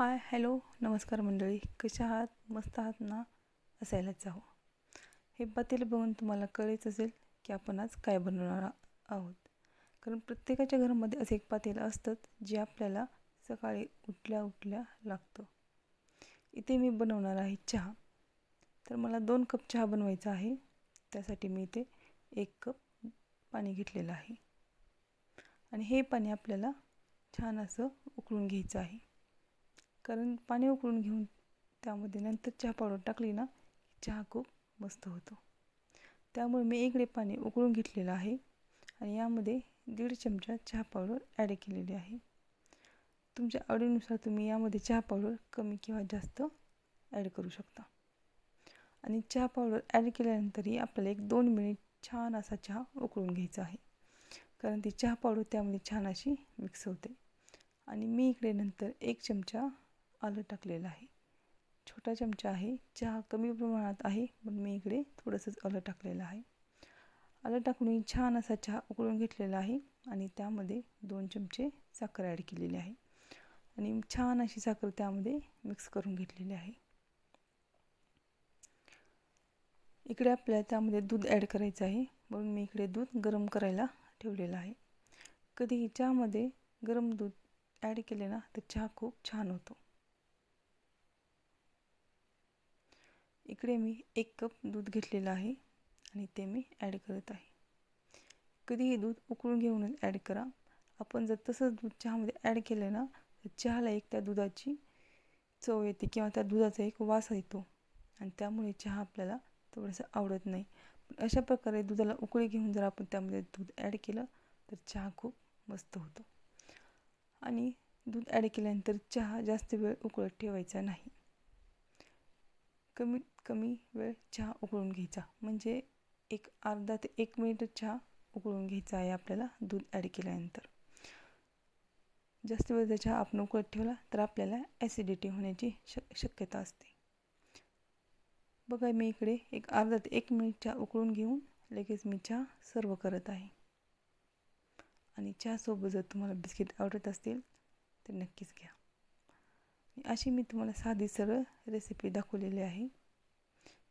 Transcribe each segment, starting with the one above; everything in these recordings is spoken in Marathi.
हाय हॅलो नमस्कार मंडळी. कशा आहात? मस्त आहात ना? असायलाच हवं. हे पातेलं बघून तुम्हाला कळेच असेल की आपण आज काय बनवणार आहोत. कारण प्रत्येकाच्या घरामध्ये असं एक पातेलं असतात जे आपल्याला सकाळी उठल्या उठल्या लागतं. इथे मी बनवणार आहे चहा. तर मला दोन कप चहा बनवायचा आहे. त्यासाठी मी इथे एक कप पाणी घेतलेलं आहे. आणि हे पाणी आपल्याला छान असं उकळून घ्यायचं आहे. कारण पाणी उकळून घेऊन त्यामध्ये नंतर चहा पावडर टाकली ना चहा खूप मस्त होतो. त्यामुळे मी इकडे पाणी उकळून घेतलेलं आहे आणि यामध्ये दीड चमचा चहा पावडर ॲड केलेली आहे. तुमच्या आवडीनुसार तुम्ही यामध्ये चहा पावडर कमी किंवा जास्त ॲड करू शकता. आणि चहा पावडर ॲड केल्यानंतरही आपल्याला एक दोन मिनिट छान असा चहा उकळून घ्यायचा आहे. कारण ती चहा पावडर त्यामध्ये छान अशी मिक्स होते. आणि मी इकडे नंतर एक चमचा आलं टाकलेलं आहे. छोटा चमचा आहे. चहा कमी प्रमाणात आहे. पण मी इकडे थोडंसंच आलं टाकलेलं आहे. आलं टाकून छान असा चहा उकळून घेतलेला आहे आणि त्यामध्ये दोन चमचे साखर ॲड केलेली आहे. आणि छान अशी साखर त्यामध्ये मिक्स करून घेतलेली आहे. इकडे आपल्याला त्यामध्ये दूध ॲड करायचं आहे. म्हणून मी इकडे दूध गरम करायला ठेवलेलं आहे. कधीही चहामध्ये गरम दूध ॲड केले ना तर चहा खूप छान होतो. इकडे मी एक कप दूध घेतलेलं आहे आणि ते मी ॲड करत आहे. कधीही दूध उकळून घेऊनच ॲड करा. आपण जर तसंच दूध चहामध्ये ॲड केलं ना तर चहाला एक त्या दुधाची चव येते किंवा त्या दुधाचा एक वास येतो. आणि त्यामुळे चहा आपल्याला थोडंसं आवडत नाही. पण अशा प्रकारे दुधाला उकळी घेऊन जर आपण त्यामध्ये दूध ॲड केलं तर चहा खूप मस्त होतो. आणि दूध ॲड केल्यानंतर चहा जास्त वेळ उकळत ठेवायचा नाही. कमीत कमी वेळ चहा उकळून घ्यायचा. म्हणजे एक अर्धा ते एक मिनिट चहा उकळून घ्यायचा आहे आपल्याला दूध ॲड केल्यानंतर. जास्त वेळ जर चहा आपण उकळत ठेवला तर आपल्याला ॲसिडिटी होण्याची शक शक्यता असते. बघा मी इकडे एक अर्धा ते एक मिनिट चहा उकळून घेऊन लगेच मी चहा सर्व करत आहे. आणि चहासोबत जर तुम्हाला बिस्किट आवडत असतील तर नक्कीच घ्या. अशी मी तुम्हाला साधी सरळ रेसिपी दाखवलेली आहे.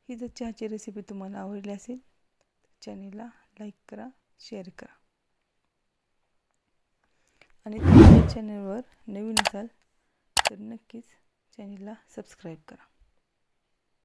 ही जर चहाची रेसिपी तुम्हाला आवडली असेल तर चॅनेलला लाईक करा शेअर करा. आणि तुम्ही चॅनलवर नवीन असाल तर नक्कीच चॅनेलला सबस्क्राईब करा.